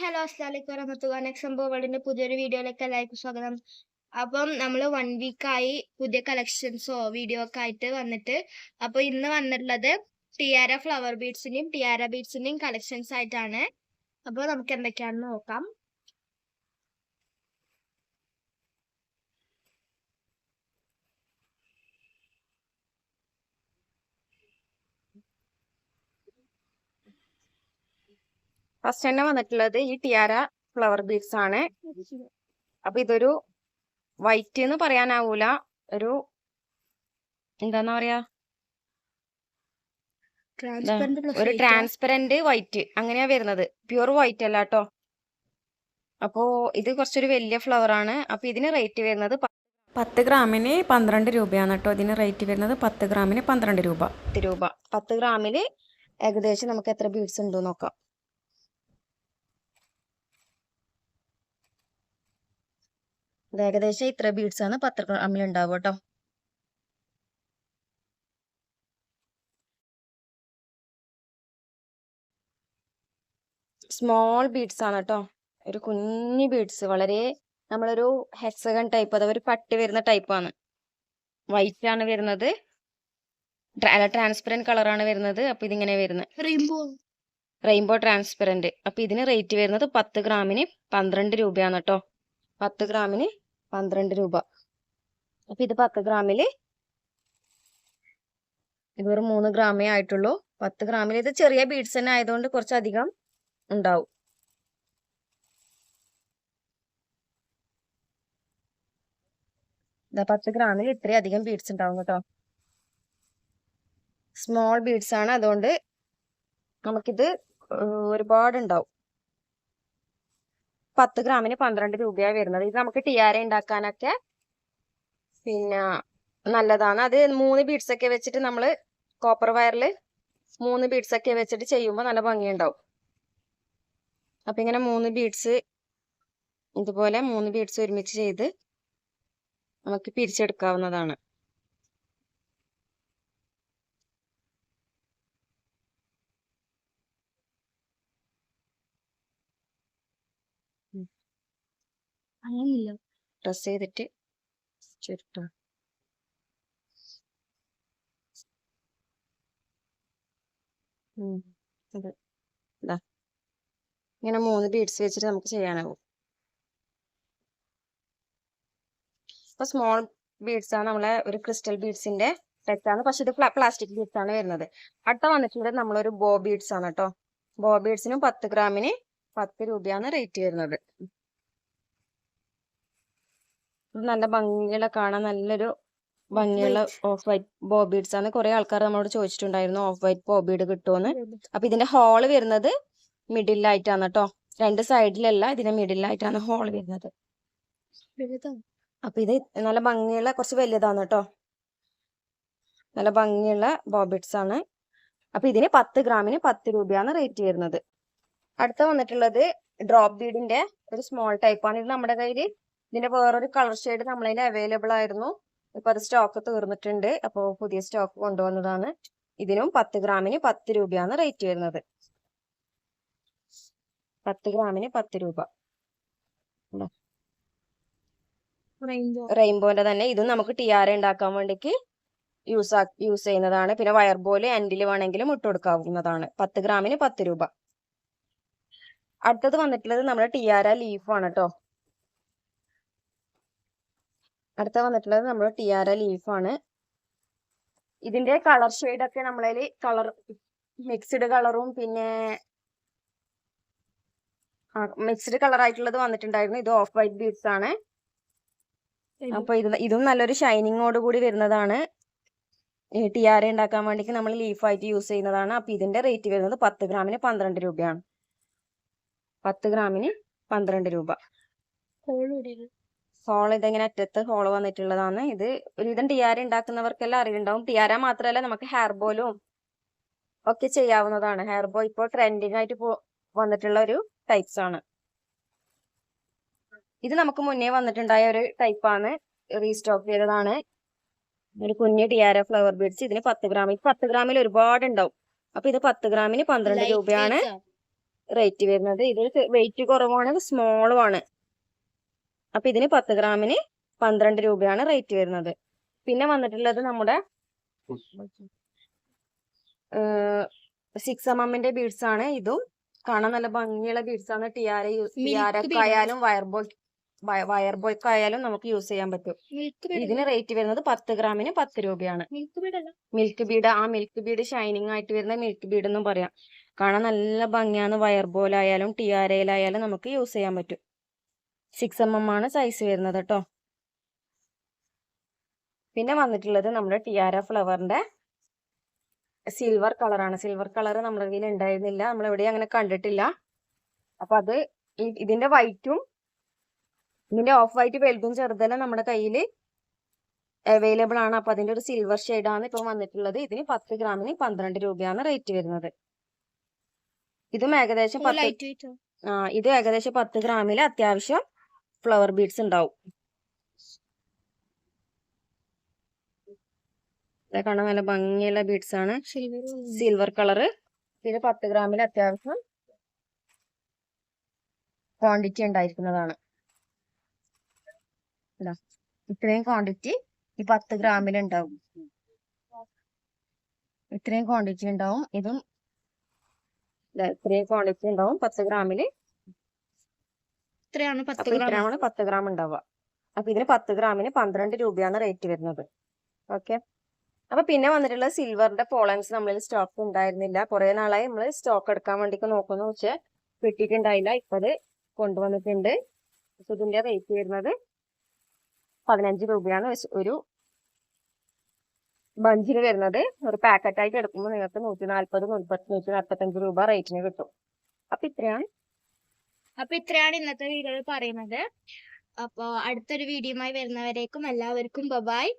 Hello അസ്ലാലിക്കും വറഹമത്തുള്ള next വേൾഡിന്റെ പുതിയൊരു വീഡിയോയിലേക്ക് എല്ലാവർക്കും സ്വാഗതം. അപ്പം നമ്മൾ വൺ വീക്കായി പുതിയ കളക്ഷൻസോ വീഡിയോ ഒക്കെ ആയിട്ട് വന്നിട്ട് അപ്പോൾ ഇന്ന് വന്നിട്ടുള്ളത് ടിയാര ഫ്ലവർ ബീഡ്സിന്റെയും ടിയാര ബീഡ്സിന്റെയും കളക്ഷൻസ് ആയിട്ടാണ്. അപ്പോൾ നമുക്ക് എന്തൊക്കെയാണെന്ന് നോക്കാം. ഫസ്റ്റ് തന്നെ വന്നിട്ടുള്ളത് ഈ ടിയാര ഫ്ലവർ ബീഡ്സ് ആണ്. അപ്പൊ ഇതൊരു വൈറ്റ് എന്ന് പറയാനാവൂല. ഒരു എന്താന്ന് പറയാ? ഒരു ട്രാൻസ്പെറന്റ് വൈറ്റ് അങ്ങനെയാ വരുന്നത്. പ്യുർ വൈറ്റ് അല്ല കേട്ടോ അപ്പോ ഇത് കുറച്ചൊരു വലിയ ഫ്ലവർ ആണ്. അപ്പൊ ഇതിന് റേറ്റ് വരുന്നത് പത്ത് ഗ്രാമിന് പന്ത്രണ്ട് രൂപയാണ് കേട്ടോ ഇതിന് റേറ്റ് വരുന്നത് പത്ത് ഗ്രാമിന് പന്ത്രണ്ട് രൂപ. പത്ത് രൂപ. പത്ത് ഗ്രാമിൽ ഏകദേശം നമുക്ക് എത്ര ബീഡ്സ് ഉണ്ടോ നോക്കാം. ഇത് ഏകദേശം ഇത്ര ബീഡ്സ് ആണ് പത്ത് ഗ്രാമിൽ ഉണ്ടാവുക കേട്ടോ സ്മോൾ ബീഡ്സ് ആണ് കേട്ടോ ഒരു കുഞ്ഞു ബീഡ്സ് വളരെ നമ്മളൊരു ഹെക്സഗൺ ടൈപ്പ് അഥവാ ഒരു പട്ടി വരുന്ന ടൈപ്പാണ് ആണ്. വൈറ്റ് ആണ് വരുന്നത്. ട്രാൻസ്പെറന്റ് കളറാണ് വരുന്നത്. അപ്പൊ ഇതിങ്ങനെ വരുന്നത് റെയിൻബോ റെയിൻബോ ട്രാൻസ്പെറന്റ് അപ്പൊ ഇതിന് റേറ്റ് വരുന്നത് പത്ത് ഗ്രാമിന് പന്ത്രണ്ട് രൂപയാണ് കേട്ടോ പത്ത് ഗ്രാമിന് പന്ത്രണ്ട് രൂപ. അപ്പൊ ഇത് പത്ത് ഗ്രാമിൽ ഇത് ഒരു മൂന്ന് ഗ്രാമേ ആയിട്ടുള്ളൂ. പത്ത് ഗ്രാമിൽ ഇത് ചെറിയ ബീഡ്സ് തന്നെ ആയതുകൊണ്ട് കുറച്ചധികം ഉണ്ടാവും. ഇതാ പത്ത് ഗ്രാമിൽ ഇത്രയും അധികം ബീഡ്സ് ഉണ്ടാവും കേട്ടോ. സ്മോൾ ബീഡ്സ് ആണ്. അതുകൊണ്ട് നമുക്കിത് ഒരുപാട് ഉണ്ടാവും പത്ത് ഗ്രാമിന് പന്ത്രണ്ട് രൂപയാണ് വരുന്നത്. ഇത് നമുക്ക് ടിയാര ഉണ്ടാക്കാനൊക്കെ പിന്നെ നല്ലതാണ്. അത് മൂന്ന് ബീഡ്സ് ഒക്കെ വെച്ചിട്ട് നമ്മൾ കോപ്പർ വയറിൽ മൂന്ന് ബീഡ്സ് ഒക്കെ വെച്ചിട്ട് ചെയ്യുമ്പോൾ നല്ല ഭംഗിയുണ്ടാവും. അപ്പം ഇങ്ങനെ മൂന്ന് ബീഡ്സ് ഇതുപോലെ മൂന്ന് ബീഡ്സ് ഒരുമിച്ച് ചെയ്ത് നമുക്ക് പിരിച്ചെടുക്കാവുന്നതാണ്. പ്രസ് ചെയ്തിട്ട് ഇതാ ഇങ്ങനെ മൂന്ന് ബീഡ്സ് വെച്ചിട്ട് നമുക്ക് ചെയ്യാനാവും. ഇപ്പൊ സ്മോൾ ബീഡ്സ് ആണ് നമ്മളെ ഒരു ക്രിസ്റ്റൽ ബീഡ്സിന്റെ സെറ്റ് ആണ്. പക്ഷെ ഇത് പ്ലാസ്റ്റിക് ബീഡ്സ് ആണ് വരുന്നത്. അടുത്ത വന്നിട്ടുള്ളത് നമ്മളൊരു ബോ ബീഡ്സ് ആണ് കേട്ടോ ബോ ബീഡ്സിനും പത്ത് ഗ്രാമിന് പത്ത് രൂപയാണ് റേറ്റ് വരുന്നത്. നല്ല ഭംഗിയുള്ള കാണാൻ നല്ലൊരു ഭംഗിയുള്ള ഓഫ് വൈറ്റ് ബോബീഡ്സ് ആണ്. കുറെ ആൾക്കാർ നമ്മളോട് ചോദിച്ചിട്ടുണ്ടായിരുന്നു ഓഫ് വൈറ്റ് ബോബീഡ് കിട്ടുമെന്ന് അപ്പൊ ഇതിന്റെ ഹോൾ വരുന്നത് മിഡിലായിട്ടാണ് കേട്ടോ രണ്ട് സൈഡിലല്ല ഇതിന്റെ മിഡിലായിട്ടാണ് ഹോൾ വരുന്നത്. അപ്പൊ ഇത് നല്ല ഭംഗിയുള്ള കുറച്ച് വലുതാണ് കേട്ടോ നല്ല ഭംഗിയുള്ള ബോബിറ്റ്സ് ആണ്. അപ്പൊ ഇതിന് പത്ത് ഗ്രാമിന് പത്ത് രൂപയാണ് റേറ്റ് വരുന്നത്. അടുത്ത വന്നിട്ടുള്ളത് ഡ്രോപ്പ് ബീഡിന്റെ ഒരു സ്മോൾ ടൈപ്പ് ആണ്. ഇത് നമ്മുടെ കയ്യിൽ ഇതിന്റെ വേറൊരു കളർ ഷെയ്ഡ് നമ്മളതിൽ അവൈലബിൾ ആയിരുന്നു. ഇപ്പൊ അത് സ്റ്റോക്ക് തീർന്നിട്ടുണ്ട്. അപ്പോൾ പുതിയ സ്റ്റോക്ക് കൊണ്ടുവന്നതാണ്. ഇതിനും പത്ത് ഗ്രാമിന് പത്ത് രൂപയാണ് റേറ്റ് വരുന്നത്. പത്ത് ഗ്രാമിന് പത്ത് രൂപ. റെയിൻബോന്റെ തന്നെ. ഇതും നമുക്ക് ടിയാര ഉണ്ടാക്കാൻ വേണ്ടിക്ക് യൂസ് യൂസ് ചെയ്യുന്നതാണ്. പിന്നെ വയർ ബോൽ എൻഡിൽ വേണമെങ്കിലും ഇട്ട് കൊടുക്കാവുന്നതാണ്. പത്ത് ഗ്രാമിന് പത്ത് രൂപ. അടുത്തത് വന്നിട്ടുള്ളത് നമ്മുടെ ടിയാര ലീഫാണ് കേട്ടോ അടുത്ത വന്നിട്ടുള്ളത് നമ്മുടെ ടിയാര ലീഫാണ് ഇതിന്റെ കളർ ഷെയ്ഡ് ഒക്കെ നമ്മളതിൽ കളർ മിക്സ്ഡ് കളറും പിന്നെ മിക്സ്ഡ് കളർ ആയിട്ടുള്ളത് വന്നിട്ടുണ്ടായിരുന്നു. ഇത് ഓഫ് വൈറ്റ് ബീഡ്സ് ആണ്. അപ്പൊ ഇത് ഇതും നല്ലൊരു ഷൈനിങ്ങോട് കൂടി വരുന്നതാണ്. ടിയാര ഉണ്ടാക്കാൻ വേണ്ടിയിട്ട് നമ്മൾ ലീഫായിട്ട് യൂസ് ചെയ്യുന്നതാണ്. അപ്പൊ ഇതിന്റെ റേറ്റ് വരുന്നത് പത്ത് ഗ്രാമിന് പന്ത്രണ്ട് രൂപയാണ്. പത്ത് ഗ്രാമിന് പന്ത്രണ്ട് രൂപ. ഹോൾ ഇതെങ്ങനെ അറ്റത്ത് ഹോൾ വന്നിട്ടുള്ളതാണ്. ഇത് ഒരുവിധം ടിയാര ഉണ്ടാക്കുന്നവർക്കെല്ലാം അറിവുണ്ടാവും ടിയാര മാത്രമല്ല നമുക്ക് ഹെയർ ബോലും ഒക്കെ ചെയ്യാവുന്നതാണ്. ഹെയർ ബോ ഇപ്പോൾ ട്രെൻഡിങ് ആയിട്ട് വന്നിട്ടുള്ള ഒരു ടൈപ്സ് ആണ് ഇത് നമുക്ക് മുന്നേ വന്നിട്ടുണ്ടായ ഒരു ടൈപ്പാണ്. റീസ്റ്റോക്ക് ചെയ്തതാണ്. ഒരു കുഞ്ഞ് ടിയാര ഫ്ലവർ ബീഡ്സ്. ഇതിന് പത്ത് ഗ്രാമിൽ പത്ത് ഗ്രാമിൽ ഒരുപാട് ഉണ്ടാവും അപ്പൊ ഇത് പത്ത് ഗ്രാമിന് പന്ത്രണ്ട് രൂപയാണ്. റേറ്റ് വരുന്നത്. ഇതിൽ വെയിറ്റ് കുറവാണ് സ്മോളും ആണ് അപ്പൊ ഇതിന് പത്ത് ഗ്രാമിന് പന്ത്രണ്ട് രൂപയാണ് റേറ്റ് വരുന്നത്. പിന്നെ വന്നിട്ടുള്ളത് നമ്മുടെ സിക്സ് എം എമ്മിന്റെ ബീഡ്സ് ആണ്. ഇതും കാണാൻ നല്ല ഭംഗിയുള്ള ബീഡ്സ് ആണ്. ടിയാര. ടിയാരക്കായാലും വയർ ബോയ് വയർ ബോയ്ക്ക് ആയാലും നമുക്ക് യൂസ് ചെയ്യാൻ പറ്റും. ഇതിന് റേറ്റ് വരുന്നത് പത്ത് ഗ്രാമിന് പത്ത് രൂപയാണ്. മിൽക്ക് ബീഡ് ആ മിൽക്ക് ബീഡ് ഷൈനിങ് ആയിട്ട് വരുന്ന മിൽക്ക് ബീഡ് എന്നും പറയാം. കാണാൻ നല്ല ഭംഗിയാണ്. വയർ ബോലായാലും ടിയാരയിലായാലും നമുക്ക് യൂസ് ചെയ്യാൻ പറ്റും. സിക്സ് എം എം ആണ് സൈസ് വരുന്നത് കേട്ടോ പിന്നെ വന്നിട്ടുള്ളത് നമ്മുടെ ടിയാര ഫ്ലവറിന്റെ സിൽവർ കളറാണ് സിൽവർ കളർ നമ്മുടെ കയ്യിൽ ഉണ്ടായിരുന്നില്ല. നമ്മൾ എവിടെയും അങ്ങനെ കണ്ടിട്ടില്ല. അപ്പൊ അത് ഇതിന്റെ വൈറ്റും ഇതിന്റെ ഓഫ് വൈറ്റ് വലുതും ചെറുതെല്ലാം നമ്മുടെ കയ്യിൽ അവൈലബിൾ ആണ്. അപ്പൊ അതിന്റെ ഒരു സിൽവർ ആണ് ഇപ്പൊ വന്നിട്ടുള്ളത്. ഇതിന് പത്ത് ഗ്രാമിന് പന്ത്രണ്ട് രൂപയാണ് റേറ്റ് വരുന്നത്. ഇതും ഏകദേശം പത്ത് ആ ഇത് ഏകദേശം പത്ത് ഗ്രാമിൽ അത്യാവശ്യം ഫ്ലവർ ബീഡ്സ് ഉണ്ടാവും. ഇതൊക്കെ കാണാൻ നല്ല ഭംഗിയുള്ള ബീഡ്സ് ആണ്. സിൽവർ കളറ് പിന്നെ പത്ത് ഗ്രാമിൽ അത്യാവശ്യം ക്വാണ്ടിറ്റി ഉണ്ടായിരിക്കുന്നതാണ്. ഇതാ, ഇത്രയും ക്വാണ്ടിറ്റി ഈ പത്ത് ഗ്രാമിൽ ഉണ്ടാവും. ഇത്രയും ക്വാണ്ടിറ്റി ഉണ്ടാവും. ഇതാ, ഇത്രയും ക്വാണ്ടിറ്റി ഉണ്ടാവും. പത്ത് ഗ്രാമിൽ ഇത്രയാണ് പത്ത് അപ്പൊ ഗ്രാം. ഇത്രയാണ് പത്ത് ഗ്രാം ഉണ്ടാവുക. അപ്പൊ ഇതിന് പത്ത് ഗ്രാമിന് പന്ത്രണ്ട് രൂപയാണ് റേറ്റ് വരുന്നത്. ഓക്കെ അപ്പൊ പിന്നെ വന്നിട്ടുള്ള സിൽവറിന്റെ പോളൻസ് നമ്മളിൽ സ്റ്റോക്ക് ഉണ്ടായിരുന്നില്ല. കുറെ നാളായി നമ്മൾ സ്റ്റോക്ക് എടുക്കാൻ വേണ്ടിക്ക് നോക്കുന്നു. പക്ഷെ കിട്ടിയിട്ടുണ്ടായില്ല. ഇപ്പൊ അത് കൊണ്ടുവന്നിട്ടുണ്ട്. ഇതിന്റെ റേറ്റ് വരുന്നത് പതിനഞ്ച് രൂപയാണ്. ഒരു ബഞ്ചിന് വരുന്നത് ഒരു പാക്കറ്റ് ആയിട്ട് എടുക്കുമ്പോൾ നിങ്ങൾക്ക് നൂറ്റി നാല്പത് നൂറ്റി നാൽപ്പത്തഞ്ച് രൂപ റേറ്റിന് കിട്ടും. അപ്പൊ ഇത്രയാണ്. അപ്പൊ ഇത്രയാണ് ഇന്നത്തെ വീഡിയോയിൽ പറയുന്നത്. അപ്പോ അടുത്തൊരു വീഡിയോയുമായി വരുന്നവരേക്കും എല്ലാവർക്കും ബബായ്